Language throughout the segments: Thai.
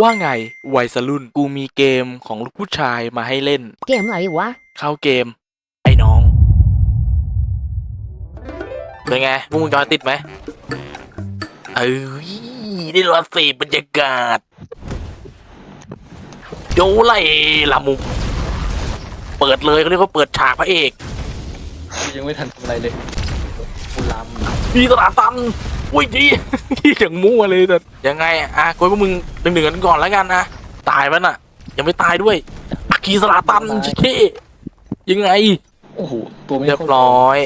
ว่าไงวัยสรุ่นกูมีเกมของลูกผู้ชายมาให้เล่น เกมอะไรวะ เข้าเกม ไอ้น้อง เป็นไงวงจรติดไหมเอ้ยได้รอเสพบรรยากาศโยไล่ละมุมเปิดเลยเขาเรียกว่าเปิดฉากพระเอกยังไม่ทันทำอะไรเลยกูลดีตลาดตัน อุ้ยดีอย่างมั่วเลยแต่ยังไงอะอะกวยพวกมึงหนึ่งหนึ่งกันก่อนแล้วกันนะตายมันอะ ยังไม่ตายด้วยอากีสลาตันเช่ยังไงำโอ้โหตัวไม่เรียบร้อย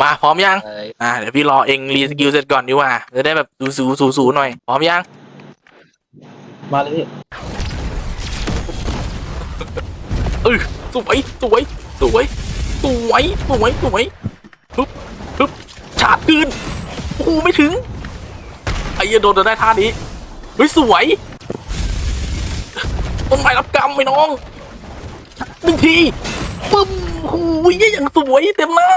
มาพร้อมยังอะไรอ่าเดี๋ยวพี่รอเองรีสกิลเสร็จก่อนดีกว่า จะได้แบบดูสูสูสูหน่อย พร้อมยัง มาเลยพี่เออสวยสวยสวยสวยสวยสวยปึ๊บปึ๊บฉาบคืน โอ้โหไม่ถึง ไอ้เหี้ยโดนจะได้ท่านี้เฮ้ยสวยต้นไม้รับกรรมไอ้น้องหนึ่งทีปึ้มหูยอย่างสวยเต็มหน้า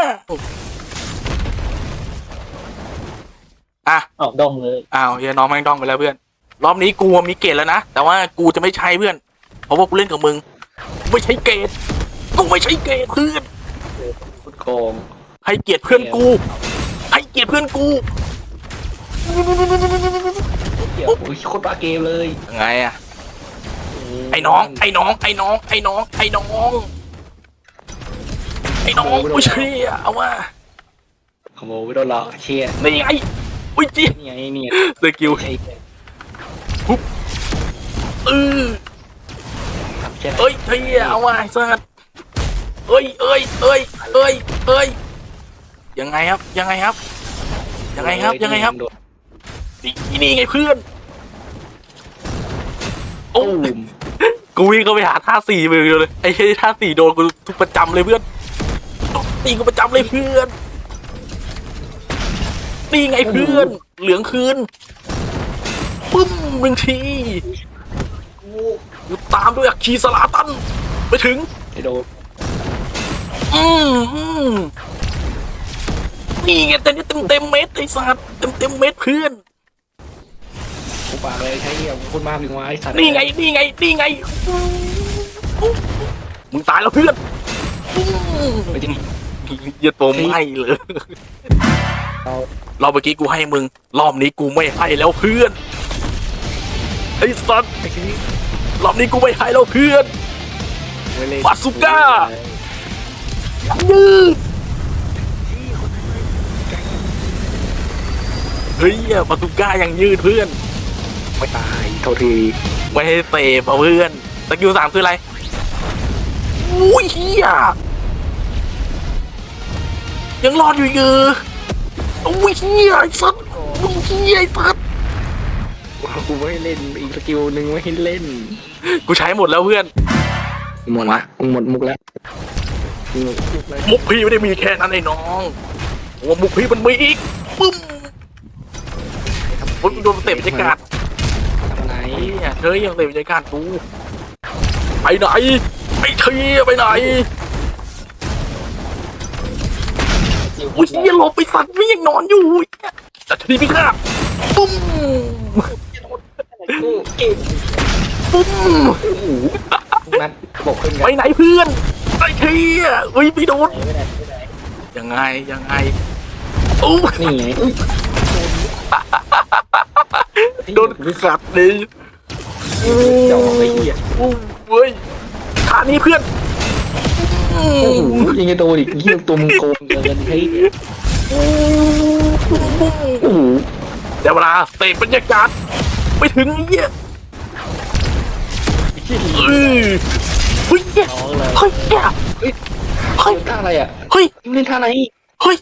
อะออกดองเลยอ้าวเฮียน้องแม่งดองไปแล้วเพื่อน รอบนี้กูมีเกรดแล้วนะ แต่ว่ากูจะไม่ใช้เพื่อน เพราะว่ากูเล่นกับมึงกูไม่ใช้เกรดกูไม่ใช้เกรดเพื่อนฟุตโกงให้เกียรติเพื่อนกูให้ เกียรติเพื่อนกูเกี่ยวโอ้ยโคตรปลาเกมเลยยังไงอะไอ้น้อง ไอ้น้อง ไอ้น้อง ไอ้น้อง ไอ้น้อง ไอ้น้องไม่ใช่อะเอาว่าขโมยไม่โดนหรอกเชี่ยนี่ไงอุ้ยจีนี่ไงนี่ไงสกิลใช่เออทำแค่เอ้ยเฮียเอาว่าไอ้สัสเอ้ยเอ้ยเอ้ยเอ้ยเอ้ยยังไงครับ ยังไงครับ ยังไงครับยังไงครับ นี่นี่ไงเพื่อน โอ้โอ้มกูวิ่งเข้าไปหาท่าสี่มือเดียวเลยไอ้เฮ้ยท่าสี่โดนกูทุกประจำเลยเพื่อนตีกูประจำเลยเพื่อนนี่ไงเพื่อน เหลืองคืนปึ้มหนึ่งทีกูตามด้วยอัคคีสลาตัน ไปถึงไอ้โดนอืมอืม นี่ไงแต่นี่เต็มเต็มๆเม็ดไอ้สัตว์เต็มเต็มๆเม็ดเพื่อนกูปากเลยใช่เหี้ยพูดมากถึงว่าไอ้สัตว์นี่ไงนี่ไงนี่ไงมึงตายแล้วเพื่อนไปที่อย่าตัวไหม้เลยเรารอบเมื่อกี้กูให้มึง รอบนี้กูไม่ให้แล้วเพื่อนไอ้สัตว์ไอ้ที่รอบนี้กูไม่ให้แล้วเพื่อนไม่เล่นบาซูก้ายืด เฮ้ยปาตุก้ายังยืดเพื่อน ไม่ตายเท่าทีไม่ให้เตะป่ะเพื่อนสกิลสามคืออะไรอุ้ยเฮียยังรอดอยู่เยอะอุ้ยเฮียไอ้สัตว์อุ้ยเฮียไอ้สัตว์กูไม่ให้เล่นอีกสกิลหนึ่งไม่ให้เล่น กูใช้หมดแล้วเพื่อน หมดละมึงหมดมุกแล้วมึงหมดมุกแล้วมุกพี่ไม่ได้มีแค่นั้นไอ้น้องโอ้มุกพี่มันมีอีกปึ้ม โอ้ยโดนเตะบรรยากาศทำอะไรไอ้เนี่ยเธอยังเตะบรรยากาศกูไปไหนไอ้เทียไปไหนอุ้ยเฮียหลบไปสัตว์ไม่ยังนอนอยู่แต่ทีนี้พี่ข้าปุ้มกูเก่งปุ้มโอ้โหนัดบอกเพื่อนกัไปนไหนเพื่อนไอ้เทียอุ้ยพี่โดนไม่ได้ไม่ได้ยังไงยังไงโอ้นี่ไงอุ้ย โดนกัดเลยจอกไอ้เหี้ยโอ้เว้ยท่านี้เพื่อนอืโอ้มโหยังจะโดนอีกเหี้ยตัวมึงโกงเกินเฮ้ยโอ้โหแต่เวลาเตะบรรยากาศไปถึงไอ้เหี้ยเออเฮ้ยเนี่ยน้องเลยเฮ้ยเนี่ยเฮ้ยท่าอะไรอะเฮ้ยมึงเล่นท่าไหนเฮ้ย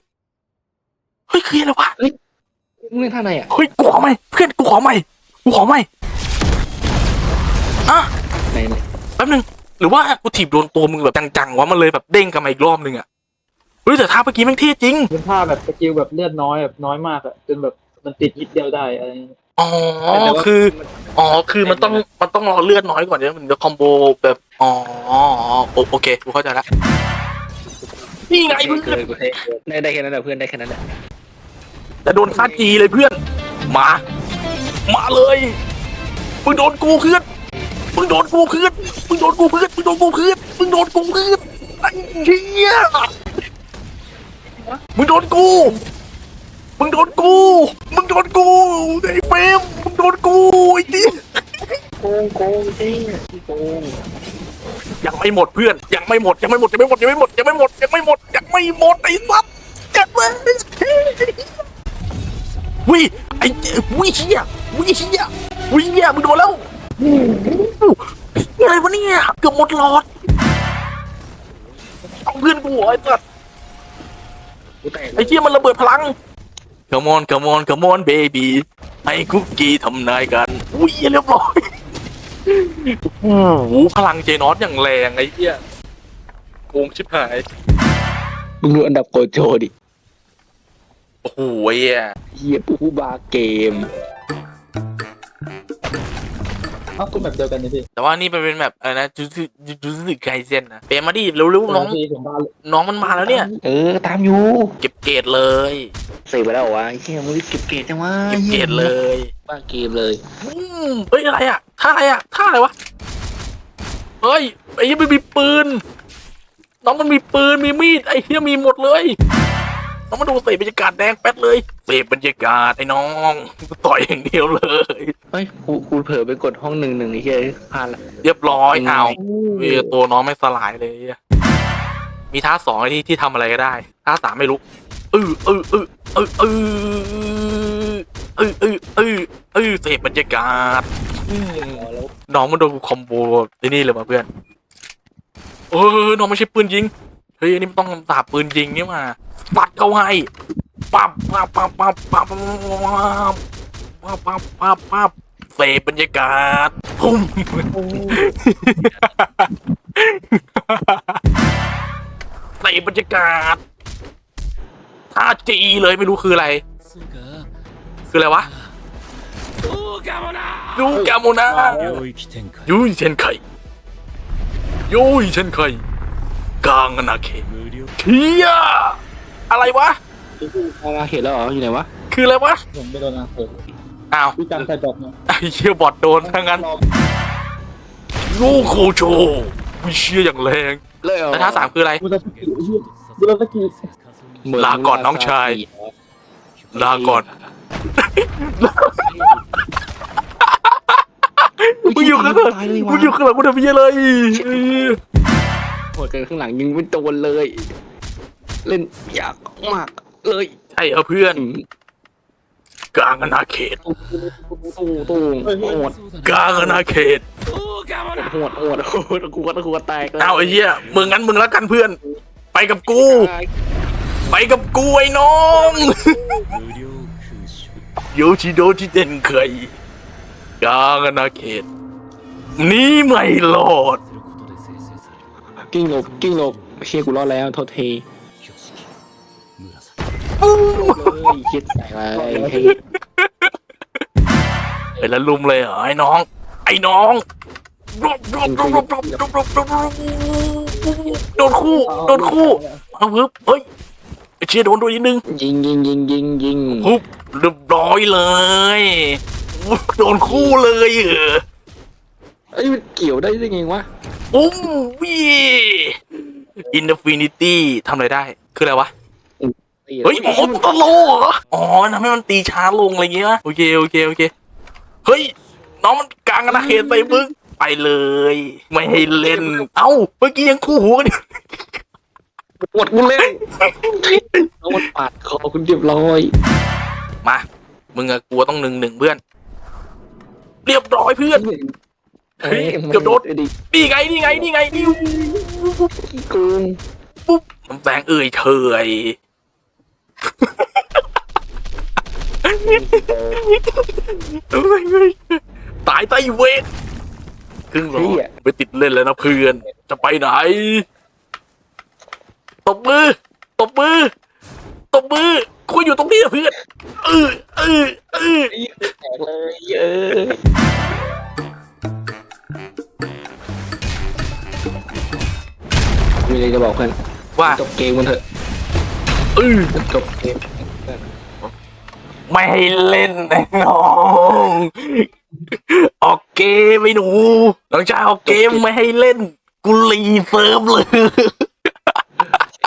เฮ้ยคืออะไรวะ มึงเล่นท่าไหนอะเฮ้ยกูขอใหม่เพื่อนกูขอใหม่กูขอใหม่อะไหนไหนแป๊บนึงหรือว่ากูถีบโดนตัวมึงแบบจังๆวะมันเลยแบบเด้งกลับมาอีกรอบนึงอะเฮ้ยแต่ท่าเมื่อกี้แม่งเท่จริงเป็นท่าแบบสกิลแบบเลือดน้อยแบบน้อยมากอะจนแบบมันติดยิดเดียวได้อะไรอย่างเงี้ยอ๋อแต่ว่าคืออ๋อคือมันต้องมันต้องรอเลือดน้อยก่อนเนี่ยมันจะคอมโบแบบอ๋อโอโอเคกูเข้าใจละนี่ไงเพื่อนได้ได้แค่นั้นแหละเพื่อนได้แค่นั้นแหละ แต่โดนค่าจีเลยเพื่อน มา มาเลยมึงโดนกูเพื่อนมึงโดนกูเพื่อนมึงโดนกูเพื่อนมึงโดนกูเพื่อนมึงโดนกูเพื่อนไอ้เหี้ยมึงโดนกู มึงโดนกู มึงโดนกูไอ้เฟรมมึงโดนกูไอ้ดิโกงโกงจริงโกงยังไม่หมดเพื่อน ยังไม่หมดยังไม่หมดยังไม่หมดยังไม่หมดยังไม่หมดยังไม่หมดยังไม่หมดไอ้สัสยังไม่วิไอ้วิเชี่ยวิเชี่ยวิเชี่ยมึงโดนแล้วอะไรวะเนี่ยเกือบหมดหลอดเอาเพื่อนกูไอ้สัสกูแตกไอ้เชี่ยมันระเบิดพลัง Come on Come on Come on baby ให้คุกกี้ทำนายกันอุ้ยเรียบร้อยโอ้โหพลังเจนอสอย่างแรงไอ้เหี้ยโกงชิบหายมึงดูอันดับโกโจดิ โอ้โหไอ้เหี้ยเฮียปูบาเกม เอ้าก็แบบเดียวกันนี่พี่แต่ว่านี่มันเป็นแบบอะไรนะจูซึจูซึไกเซนนะเปลี่ยนมาดิเร็วๆน้อง พี่ผมบ้าเลยน้องมันมาแล้วเนี่ย เออ ตามอยู่เก็บเกรดเลยเสร็จไปแล้วเหรอวะเฮียมึงเก็บเกรดจังวะเก็บเกรดเลยบ้าเกมเลย อืมเฮ้ยอะไรอะท่าอะไรอะท่าอะไรวะเฮ้ยไอ้เหี้ยมันมีปืน น้องมันมีปืนมีมีดไอ้เหี้ยมีหมดเลย น้องมาดูเสพบรรยากาศแดงแป๊ดเลยเสพบรรยากาศไอ้น้องต่อยอย่างเดียวเลยเฮ้ยกูกูเผลอไปกดห้องหนึ่งหนึ่งไอ้เฮียพลาดละ เรียบร้อยอืมเอาเว้ยตัวน้องไม่สลายเลยไอ้เหี้ยมีท่าสองที่ที่ทำอะไรก็ได้ท่าสามไม่รู้เออเออเออเออเออเออเออเออเออเสพบรรยากาศอืมน้องมันโดนกูคอมโบที่นี่เลยมาเพื่อนเออน้องไม่ใช่ปืนยิงเเฮ้ยนี่นี้ต้องสาบปืนยิงนี่มาปัดเข้าให้ปั๊บปั๊บปั๊บปั๊บปั๊บปั๊บปั๊บปั๊บปั๊บปั๊บเสพบรรยากาศพุ่มเสพบรรยากาศท่าจีเลยไม่รู้คืออะไร คืออะไรวะดูแกามนายูเชนไคยูเชนไค กลางอาณาเขต無料เทียอะไรวะอาณาเขตแล้วเหรออยู่ไหนวะคืออะไรวะผมไม่โดนนะผมอ้าวพี่จำใครบอกเนี่ยไอ้เชี่ยบอดโดนทั้งนั้นลูกโคโจวิเชียอย่างแรงเลยเหรอแล้วท่าสามคืออะไรมุสกิมุสกิเหมืลาก่อนน้องชาย ลาก่อนมึงอยู่ข้างหลังตายเลยวะมึงอยู่ข้างหลังมึงทำเพี้ยเลย โหดเกินข้างหลังยิงไม่โดนเลย เล่นยากมากเลยใช่เหอเพื่อน กลางอนาเขตตู้ตู้โหดกลางอนาเขต โหดโหดโหดกูก็กูก็แตกแล้เอาไอ้เหี้ยมึงงั้นมึงละกันเพื่อน ไปกับกู ไปกับกูไอ้น้องโยชิโดจิเดนเคยกลางอนาเขต นี่ไม่หลอด กิ้งหลบกิ้งหลบเชี่ยกูรอดแล้วโทษทีเฮ้ยคิดใส่มาไอ้เฮ้ยล้วลุมเลยเหรอไอ้น้อง ไอ้น้องรบรบรบรบรบรบโดนคู่โดนคู่เอาฮึบเฮ้ยเชียโดนด้วยนิดนึงยิงยิงยิงยิงยิงฮึบเรียบร้อยเลยโดนคู่เลยเหรอไอ้มันเกี่ยวได้ยังไงวะ ปุ้มวิอินฟินิตี้ทำอะไรได้ คืออะไรวะ เฮ้ย อ๋อตโลเหรอ อ๋อทำให้มันตีช้าลงอะไรเงี้ย โอเค โอเค โอเค เฮ้ย น้องมันกลางอาณาเขตใส่มึง ไปเลย ไม่ให้เล่น เอ้า เมื่อกี้ยังคู่หูกันอยู่หมดกูเล่นเอามันปาดคอคุณเรียบร้อย มา มึงอะกลัวต้องหนึ่งหนึ่งเพื่อน เรียบร้อยเพื่อน เฮ้ยเกือบโดนดินี่ไงนี่ไงนี่ไงนี่ขี้โกงปุ๊บน้ำแสงเอ่ยเฉยตายใต้เวทครึ่งหลอดไปติดเล่นแล้วนะเพื่อน จะไปไหน ตบมือ ตบมือ ตบมือคุยอยู่ตรงนี้นะเพื่อน เออเออเออแตกเลยเออ มีอะไรจะบอกเพื่อนว่าจบเกมกันเถอะเออจบเกมไม่ให้เล่นไอ้น้อง ออกเกมไอ้หนูน้องชายออกเกมไม่ให้เล่น กูรีเซิร์ฟเลย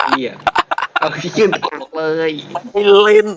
เหี้ยเอายื่นตกเลย ไม่เล่น